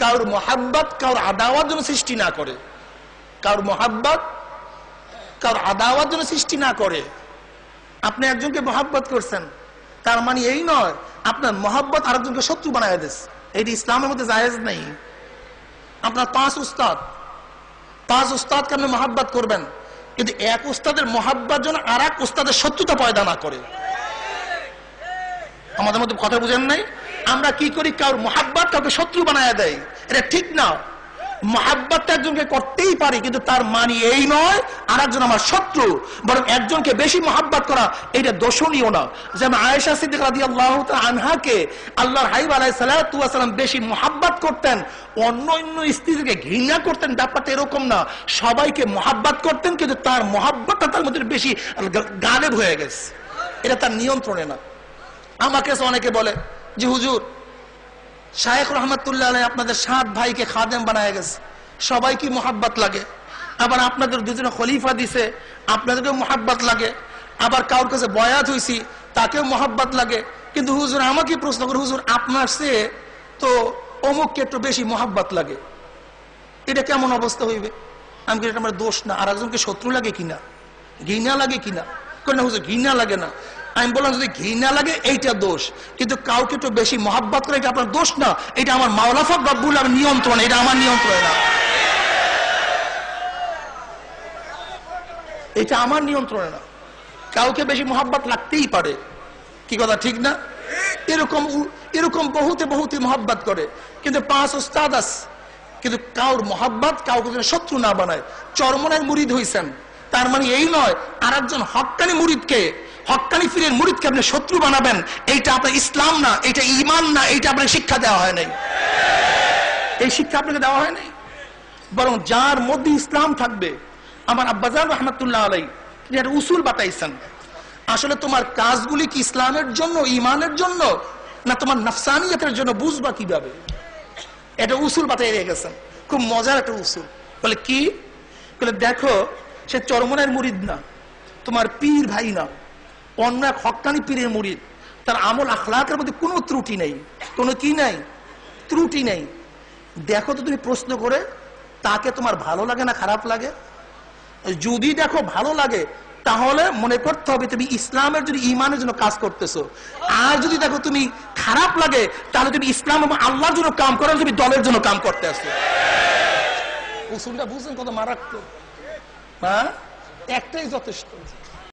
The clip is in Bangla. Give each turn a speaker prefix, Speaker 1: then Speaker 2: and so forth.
Speaker 1: কারোর মহাব্বত, কারোর আদাওয়ার জন্য সৃষ্টি না করে। কারোর মহাব্বত, কারোর আদাওয়ার জন্য সৃষ্টি না করে। আপনি একজনকে মহাব্বত করছেন, তার মানে এই নয়, আপনার মহাব্বত আরেকজনকে শত্রু বানায় দিস এটি ইসলামের মধ্যে জায়েজ নেই। আপনার পাঁচ উস্তাদ, পাঁচ উস্তাদকে আপনি মহাব্বত করবেন, কিন্তু এক উস্তাদের মহাব্বার জন্য আর এক উস্তাদের শত্রুতা পয়দা না করে। আমাদের মধ্যে কথা বুঝেন নাই? আমরা কি করি? কারোর মহাব্বত কাউকে শত্রু বানায় দেয়। এটা ঠিক না। মহাব্বতটা একজনকে করতেই পারি, কিন্তু তার মানি এই নয় আর একজন আমার শত্রু। বরং একজনকে বেশি মহাব্বত করা, এটা দোষণীয় না। যেমন আয়েশা সিদ্দিক রাদি আল্লাহ আনহাকে আল্লাহর হাইব আলাই সালাম বেশি মহাব্বত করতেন অন্য অন্য স্ত্রীদেরকে ঘৃণা করতেন, ব্যাপারটা এরকম না। সবাইকে মহাব্বত করতেন, কিন্তু তার মহাব্বতটা তার মধ্যে বেশি গালেব হয়ে গেছে। এটা তার নিয়ন্ত্রণে না। আমাকে অনেকে বলে যে হুজুর, শায়েখ রহমতুল্লাহ আলাই আপনাদের সাত ভাইকে খাদেম বানায় গেছে। সবাই কি মোহাব্বত লাগে। আবার আপনাদের দুজনে খলিফা দিছে, আপনাদেরকেও মোহাব্বত লাগে। আবার কারোর কাছে বয়াত হইছি, তাকেও মোহাব্বত লাগে। কিন্তু হুজুর, আমাকে প্রশ্ন করে, হুজুর, আপনার সে তো অমুককে একটু বেশি মোহাব্বত লাগে। এটা কেমন অবস্থা হইবে? আমি এটা আমার দোষ না। আর একজনকে শত্রু লাগে কিনা? ঘৃণা লাগে কিনা? কই না, হুজুর, ঘৃণা লাগে না। আমি বললাম, যদি ঘৃণা লাগে, এইটা দোষ। কিন্তু কাউকে একটু বেশি মহাব্বত করে এটা আপনার দোষ না। এটা আমার মাওলাফাক রব্বুল আমার নিয়ন্ত্রণ, এটা আমার নিয়ন্ত্রণ না। এটা আমার নিয়ন্ত্রণে না। কাউকে বেশি মহাব্বত লাগতেই পারে। কি কথা, ঠিক না? এরকম এরকম বহুতে বহুতে মহাব্বত করে। কিন্তু পাঁচ ওস্তাদ আস, কিন্তু কাউর মহাব্বত কাউকে যেন শত্রু না বানায়। চরমনের মুরিদ হইছেন। তার মানে এই নয় আর একজন হক্কানি মুরিদকে হক্কানি ফিরের মুরিদকে আপনি শত্রু বানাবেন? এইটা আপনার ইসলাম না এটা ইমান না, এইটা আপনার শিক্ষা দেওয়া হয় নাই। এই শিক্ষা আপনাকে দেওয়া হয় নাই। বরং যার মধ্যে ইসলাম থাকবে, আমার আব্বাজান রহমতুল্লাহ আলাই তিনি একটা উসুল বাতাইছেন। আসলে তোমার কাজগুলি কি ইসলামের জন্য ইমানের জন্য, না তোমার নফসানিয়তের জন্য, বুঝবা কীভাবে? এটা উসুল বাতাই রেখে গেছেন। খুব মজার একটা উসুল। বলে, কি? বলে, দেখো, সে চরমনের মুরিদ না, তোমার পীর ভাই না। অন্য এক হক্কানি পীরের মুড়ির তার আমল আখলাকের মধ্যে কোনো ত্রুটি নেই। কোনো কি নাই? ত্রুটি নেই। দেখো তো তুমি প্রশ্ন করে, তাকে তোমার ভালো লাগে না খারাপ লাগে? যদি দেখো ভালো লাগে, তাহলে মনে করতে হবে তুমি ইসলামের যদি ইমানের জন্য কাজ করতেছো। আর যদি দেখো তুমি খারাপ লাগে, তাহলে তুমি ইসলাম এবং আল্লাহর জন্য কাম করো তুমি দলের জন্য কাম করতে আসো। উসুলটা কত মারাত্মক? হ্যাঁ? একটাই যথেষ্ট।